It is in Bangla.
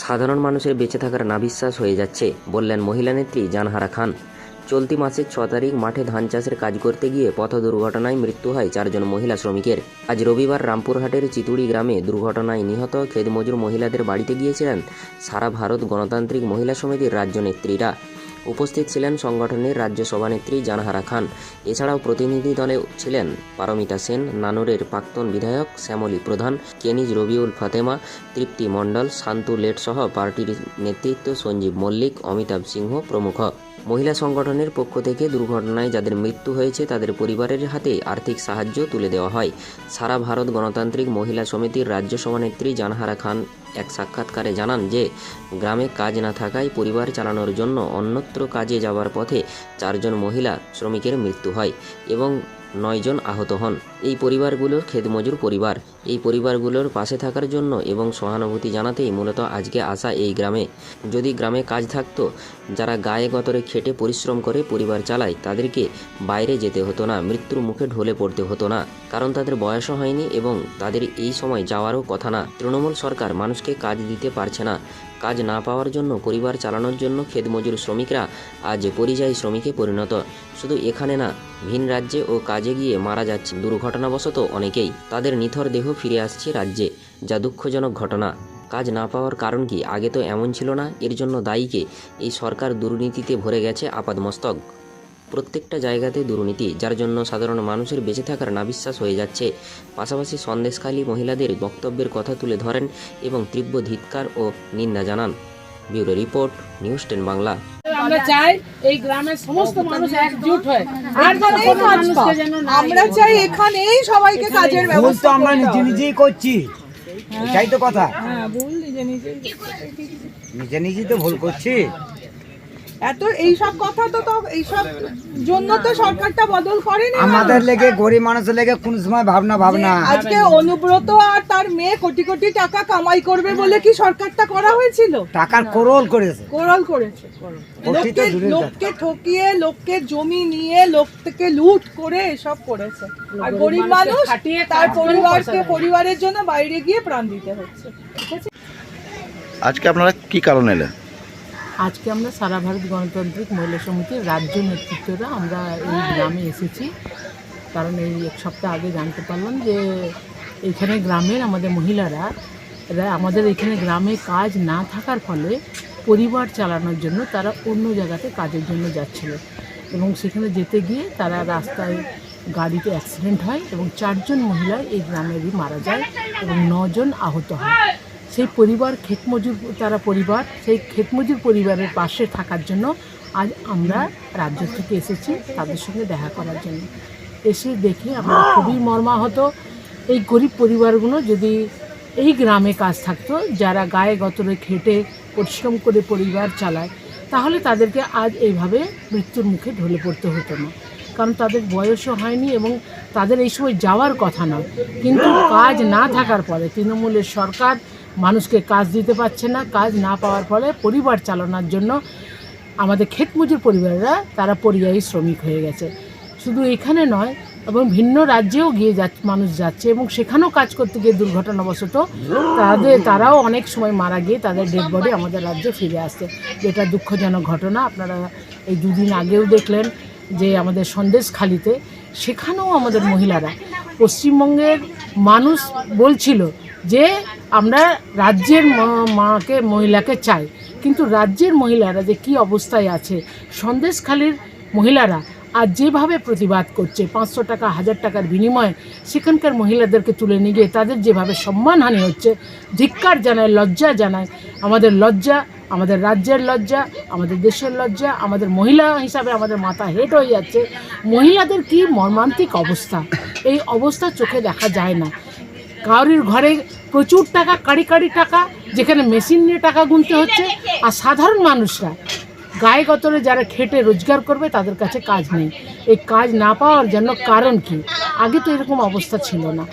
সাধারণ মানুষের বেঁচে থাকার নাবিশ্বাস হয়ে যাচ্ছে, বললেন মহিলা নেত্রী জানহারা খান। চলতি মাসের ছ তারিখ মাঠে ধান চাষের কাজ করতে গিয়ে পথ দুর্ঘটনায় মৃত্যু হয় চারজন মহিলা শ্রমিকের। আজ রবিবার রামপুরহাটের চিতুড়ি গ্রামে দুর্ঘটনায় নিহত খেদমজুর মহিলাদের বাড়িতে গিয়েছিলেন সারা ভারত গণতান্ত্রিক মহিলা সমিতির রাজ্য নেত্রীরা। উপস্থিত ছিলেন সংগঠনের রাজ্য সভানেত্রী জানহারা খান। এছাড়াও প্রতিনিধি দলে ছিলেন পারমিতা সেন, নানুরের প্রাক্তন বিধায়ক শ্যামলী প্রধান, কেনিজ রবিউল ফাতেমা, তৃপ্তি মণ্ডল, শান্তু লেট সহ পার্টির নেতৃত্ব সঞ্জীব মল্লিক, অমিতাভ সিংহ প্রমুখ। মহিলা সংগঠনের পক্ষ থেকে দুর্ঘটনায় যাদের মৃত্যু হয়েছে, তাদের পরিবারের হাতে আর্থিক সাহায্য তুলে দেওয়া হয়। সারা ভারত গণতান্ত্রিক মহিলা সমিতির রাজ্য সভানেত্রী জানহারা খান এক সাক্ষাৎকারে জানান যে, গ্রামে কাজ না থাকায় পরিবার চালানোর জন্য অন্যত্র কাজে যাওয়ার পথে চারজন মহিলা শ্রমিকের মৃত্যু হয় এবং নয়জন আহত হন। এই পরিবারগুলো খেতমজুর পরিবার। এই পরিবারগুলোর পাশে থাকার জন্য এবং সহানুভূতি জানাতেই মূলত আজকে আসা এই গ্রামে। যদি গ্রামে কাজ থাকতো, যারা গায়ে গতরে খেটে পরিশ্রম করে পরিবার চালায়, তাদেরকে বাইরে যেতে হতো না, মৃত্যুর মুখে ঢলে পড়তে হতো না। কারণ তাদের বয়সও হয়নি এবং তাদের এই সময় যাওয়ারও কথা না। তৃণমূল সরকার মানুষকে কাজ দিতে পারছে না। কাজ না পাওয়ার জন্য, পরিবার চালানোর জন্য খেতমজুর শ্রমিকরা আজ পরিযায়ী শ্রমিকে পরিণত। শুধু এখানে না, ভিন রাজ্যে ও কাজে গিয়ে মারা যাচ্ছে দুর্ঘটনাবশত অনেকেই। তাদের নিথর দেহ ফিরে আসছে রাজ্যে। যা দুঃখজনক ঘটনা। কাজ না পাওয়ার কারণ কি? আগে তো এমন ছিল না। এর জন্য দায়ীকে এই সরকার দুর্নীতিতে ভরে গেছে আপাদমস্তক। প্রত্যেকটা জায়গাতে দুর্নীতি যার জন্য সাধারণ মানুষের বেঁচে থাকার নাবিশ্বাস হয়ে যাচ্ছে। পাশাপাশি সন্দেশখালী মহিলাদের বক্তব্যের কথা তুলে ধরেন এবং তীব্র ধিৎকার ও নিন্দা জানান। Bureau report news ten Bangla. আমরা চাই এই গ্রামের সমস্ত মানুষ একজুট হয়। আর মানুষকে যেন আমরা চাই হয়। এখানেই সবাইকে কাজের ব্যবস্থা আমরা নিজে নিজেই করছি। এটাই তো কথা। হ্যাঁ ভুল নিজে নিজে নিজে নিজেই তো ভুল করছি। এত এইসব কথা তো এইসব জন্য তো সরকারটা বদল করেনি আমাদের লেগে গরিব মানুষের লেগে কোন সময় ভাবনা ভাবনা। আজকে অনুব্রত আর তার মেয়ে কোটি কোটি টাকা কামাই করবে বলে কি সরকারটা করা হয়েছিল? টাকার করোল করেছে। কোরাল করেছে লোককে লোককে ঠকিয়ে লোককে জমি নিয়ে লোক থেকে লুট করে এসব করেছে। আর গরিব মানুষ তার পরিবারকে পরিবারের জন্য বাইরে গিয়ে প্রাণ দিতে হচ্ছে। আজকে আপনারা কি কারণ এলেন? আজকে আমরা সারা ভারত গণতান্ত্রিক মহিলা সমিতির রাজ্য নেতৃত্বরা আমরা এই গ্রামে এসেছি। কারণ এই এক সপ্তাহ আগে জানতে পারলাম যে এখানে গ্রামের আমাদের মহিলারা আমাদের এখানে গ্রামে কাজ না থাকার ফলে পরিবার চালানোর জন্য তারা অন্য জায়গাতে কাজের জন্য যাচ্ছিল এবং সেখানে যেতে গিয়ে তারা রাস্তায় গাড়িতে অ্যাক্সিডেন্ট হয় এবং চারজন মহিলা এই গ্রামেরই মারা যায় এবং নজন আহত হয়। সেই পরিবার, ক্ষেতমজুর তারা পরিবার, সেই ক্ষেতমজুর পরিবারের পাশে থাকার জন্য আজ আমরা রাজ্য থেকে এসেছি তাদের সঙ্গে দেখা করার জন্য। এসে দেখে আমরা খুবই মর্মাহত। এই গরিব পরিবারগুলো যদি এই গ্রামে কাজ থাকতো, যারা গায়ে গতরে খেটে, পরিশ্রম করে পরিবার চালায়, তাহলে তাদেরকে আজ এইভাবে মৃত্যুর মুখে ঢলে পড়তে হতো না। কারণ তাদের বয়সও হয়নি এবং তাদের এই সময় যাওয়ার কথা নয়। কিন্তু কাজ না থাকার পরে তৃণমূলের সরকার মানুষকে কাজ দিতে পারছে না, কাজ না পাওয়ার ফলে পরিবার চালানোর জন্য আমাদের ক্ষেতমজুর পরিবাররা তারা পরিযায়ী শ্রমিক হয়ে গেছে। শুধু এখানে নয়, এবং ভিন্ন রাজ্যেও গিয়ে যাচ্ছে মানুষ যাচ্ছে এবং সেখানেও কাজ করতে গিয়ে দুর্ঘটনাবশত তাদের, তারাও অনেক সময় মারা গিয়ে তাদের ডেড বডি আমাদের রাজ্যে ফিরে আসছে। যেটা দুঃখজনক ঘটনা, আপনারা এই দুদিন আগেও দেখলেন যে আমাদের সন্দেশখালিতে সেখানেও আমাদের মহিলারা পশ্চিমবঙ্গের মানুষ বলছিল যে আমরা রাজ্যের মাকে, মহিলাকে চাই। কিন্তু রাজ্যের মহিলারা যে কী অবস্থায় আছে, সন্দেশখালির মহিলারা আর যেভাবে প্রতিবাদ করছে, পাঁচশো টাকা, হাজার টাকার বিনিময়ে সেখানকার মহিলাদেরকে তুলে নিয়ে গিয়ে তাদের যেভাবে সম্মানহানি হচ্ছে, ধিক্কার জানায়, লজ্জা জানায়, আমাদের লজ্জা, আমাদের রাজ্যের লজ্জা, আমাদের দেশের লজ্জা, আমাদের মহিলা হিসাবে আমাদের মাথা হেট হয়ে যাচ্ছে। মহিলাদের কি মর্মান্তিক অবস্থা? এই অবস্থা চোখে দেখা যায় না। কারোর ঘরে প্রচুর টাকা, কাড়ি কাড়ি টাকা, যেখানে মেশিন নিয়ে টাকা গুনতে হচ্ছে। আর সাধারণ মানুষরা, গায়ে গতরে যারা খেটে রোজগার করবে, তাদের কাছে কাজ নেই। এই কাজ না পাওয়ার জন্য কারণ কি? আগে তো এরকম অবস্থা ছিল না।